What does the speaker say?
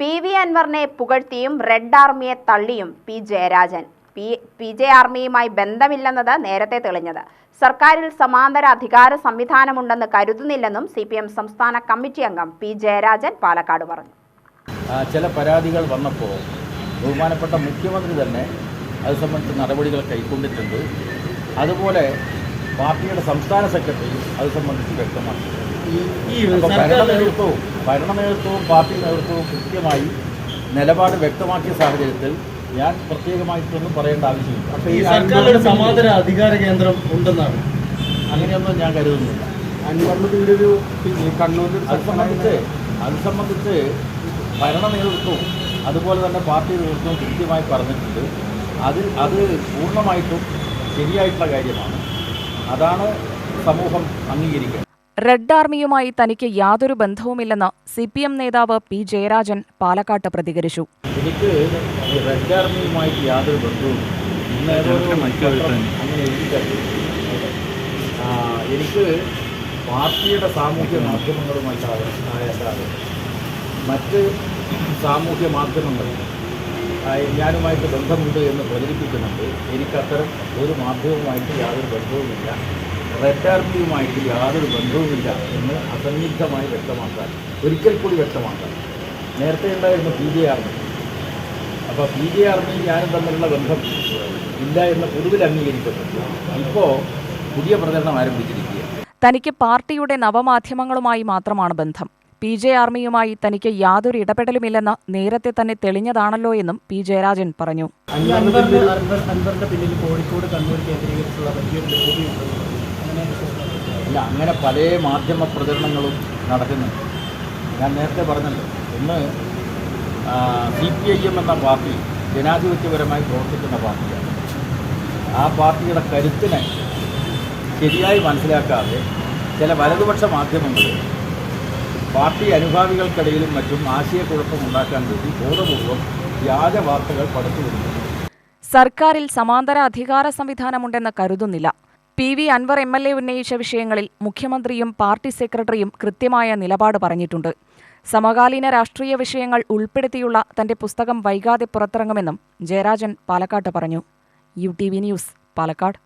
P V അൻവറിനെ പുകഴ്ത്തിയും red ആർമിയെ തള്ളിയും P Jayarajan. P P J ആർമിയുമായി ബന്ധമില്ലെന്നത് നേരത്തെ തെളിഞ്ഞത്. സർക്കാരിൽ സമാന്തര അധികാര സംവിധാനമുണ്ടെന്ന് കരുതുന്നില്ലെന്നും സി പി എം സംസ്ഥാന കമ്മിറ്റി അംഗം പി ജയരാജൻ പാലക്കാട് പറഞ്ഞു. ചില പരാതികൾ വന്നപ്പോൾ ബഹുമാനപ്പെട്ട മുഖ്യമന്ത്രി തന്നെ അത് സംബന്ധിച്ച് നടപടികൾ കൈക്കൊണ്ടിട്ടുണ്ട്. അതുപോലെ പാർട്ടിയുടെ സംസ്ഥാന സെക്രട്ടറി അത് സംബന്ധിച്ച് വ്യക്തമാക്കി അപ്പോൾ ഭരണ നേതൃത്വവും ഭരണ നേതൃത്വവും പാർട്ടി നേതൃത്വവും കൃത്യമായി നിലപാട് വ്യക്തമാക്കിയ സാഹചര്യത്തിൽ ഞാൻ പ്രത്യേകമായിട്ടൊന്നും പറയേണ്ട ആവശ്യമില്ല. ഈ സർക്കാരിന്റെ സമാന്തര അധികാര കേന്ദ്രം ഉണ്ടെന്നാണ്. അങ്ങനെയൊന്നും ഞാൻ കരുതുന്നില്ല. അൻവറിന് ഇതിന്റെ ഒരു കണ്ണൂരിൽ അത് സംബന്ധിച്ച് അത് സംബന്ധിച്ച് ഭരണ നേതൃത്വവും അതുപോലെ തന്നെ പാർട്ടി നേതൃത്വവും കൃത്യമായി പറഞ്ഞിട്ടുണ്ട്. അതിൽ അത് പൂർണമായിട്ടും ശരിയായിട്ടുള്ള കാര്യമാണ്. അതാണ് സമൂഹം അംഗീകരിക്കുന്നത്. റെഡ് ആർമിയുമായി തനിക്ക് യാതൊരു ബന്ധവുമില്ലെന്ന് സി പി എം നേതാവ് പി ജയരാജൻ പാലക്കാട്ട് പ്രതികരിച്ചു. എനിക്ക് റെഡ് ആർമിയുമായി യാതൊരു ബന്ധവും എനിക്ക് പാർട്ടിയുടെ സാമൂഹ്യ മാധ്യമങ്ങളുമായിട്ടാണ് മറ്റ് സാമൂഹ്യ മാധ്യമങ്ങൾ ഞാനുമായിട്ട് ബന്ധമുണ്ട് എന്ന് പ്രചരിപ്പിക്കുന്നുണ്ട്. എനിക്കത്തരം ഒരു മാധ്യമവുമായിട്ട് യാതൊരു ബന്ധവുമില്ല. റെഡ് ആർമിയുമായിട്ട് യാതൊരു ബന്ധവുമില്ല എന്ന് അസന്നിഗ്ധമായി വ്യക്തമാക്കാൻ ഒരിക്കൽ കൂടി വ്യക്തമാക്കാൻ. നേരത്തെ ഉണ്ടായിരുന്നു പി ജെ ആർമി. അപ്പോൾ പി ജെ ആർമിയും ഞാനും തമ്മിലുള്ള ബന്ധം ഇല്ല എന്ന് പൊതുവിൽ അംഗീകരിക്കപ്പെട്ടു. ഇപ്പോൾ പുതിയ പ്രചരണം ആരംഭിച്ചിരിക്കുക തനിക്ക് പാർട്ടിയുടെ നവമാധ്യമങ്ങളുമായി മാത്രമാണ് ബന്ധം. പി ജെ ആർമിയുമായി തനിക്ക് യാതൊരു ഇടപെടലുമില്ലെന്ന് നേരത്തെ തന്നെ തെളിഞ്ഞതാണല്ലോ എന്നും പി ജയരാജൻ പറഞ്ഞു. കോഴിക്കോട് കണ്ണൂർ കേന്ദ്രീകരിച്ചുള്ള വലിയൊരു ഇല്ല അങ്ങനെ പല മാധ്യമ പ്രചരണങ്ങളും നടക്കുന്നുണ്ട് ഞാൻ നേരത്തെ പറഞ്ഞല്ലോ ഇന്ന് സി പി ഐ എം എന്ന പാർട്ടി ജനാധിപത്യപരമായി പ്രവർത്തിക്കുന്ന പാർട്ടിയാണ്. ആ പാർട്ടിയുടെ കരുത്തിനെ ശരിയായി മനസ്സിലാക്കാതെ ചില വലതുപക്ഷ മാധ്യമങ്ങൾ പാർട്ടി അനുഭാവികൾക്കിടയിലും മറ്റും ആശയക്കുഴപ്പം ഉണ്ടാക്കാൻ വേണ്ടി ബോധപൂർവം വ്യാജ വാർത്തകൾ പടച്ചുവിടുന്നു സർക്കാരിൽ സമാന്തര അധികാര സംവിധാനമുണ്ടെന്ന് കരുതുന്നില്ല. P V Anvar M L A ഉന്നയിച്ച വിഷയങ്ങളിൽ മുഖ്യമന്ത്രിയും പാർട്ടി സെക്രട്ടറിയും കൃത്യമായ നിലപാട് പറഞ്ഞിട്ടുണ്ട്. സമകാലീന രാഷ്ട്രീയ വിഷയങ്ങൾ ഉൾപ്പെടുത്തിയുള്ള തന്റെ പുസ്തകം വൈകാതെ പുറത്തിറങ്ങുമെന്നും ജയരാജൻ പാലക്കാട്ട് പറഞ്ഞു. U T V news Palakkad.